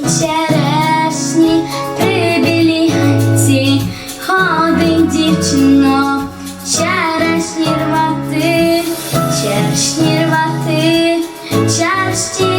червоні черешні при гайці ходить дівчино, черешні рвати, черешні рвати, черешні.